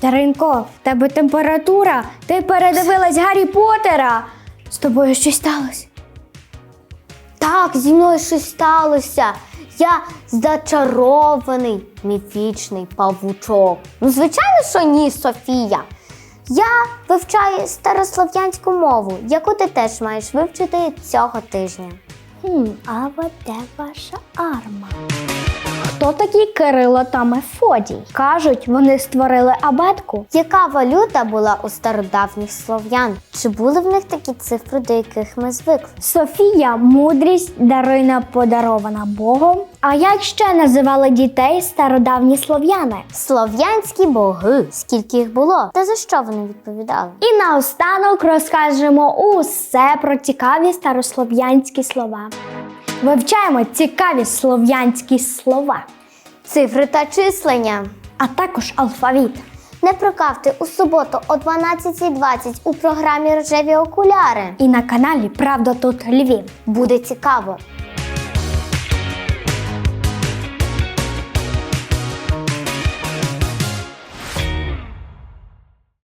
Катеринко, в тебе температура. Ти передивилась Гаррі Поттера. З тобою щось сталося? Так, зі мною щось сталося. Я зачарований міфічний павучок. Ну, звичайно, що ні, Софія. Я вивчаю старослов'янську мову, яку ти теж маєш вивчити цього тижня. Хм, а де ваша арма? Хто такі Кирило та Мефодій? Кажуть, вони створили абетку. Яка валюта була у стародавніх слов'ян? Чи були в них такі цифри, до яких ми звикли? Софія мудрість дарина подарована Богом. А як ще називали дітей стародавні слов'яни? Слов'янські боги. Скільки їх було? Та за що вони відповідали? І наостанок розкажемо усе про цікаві старослов'янські слова. Вивчаємо цікаві слов'янські слова, Цифри та числення. а також алфавіт. Не прокавте у суботу о 12.20 у програмі Рожеві окуляри. І на каналі Правда тут Львів. Буде цікаво.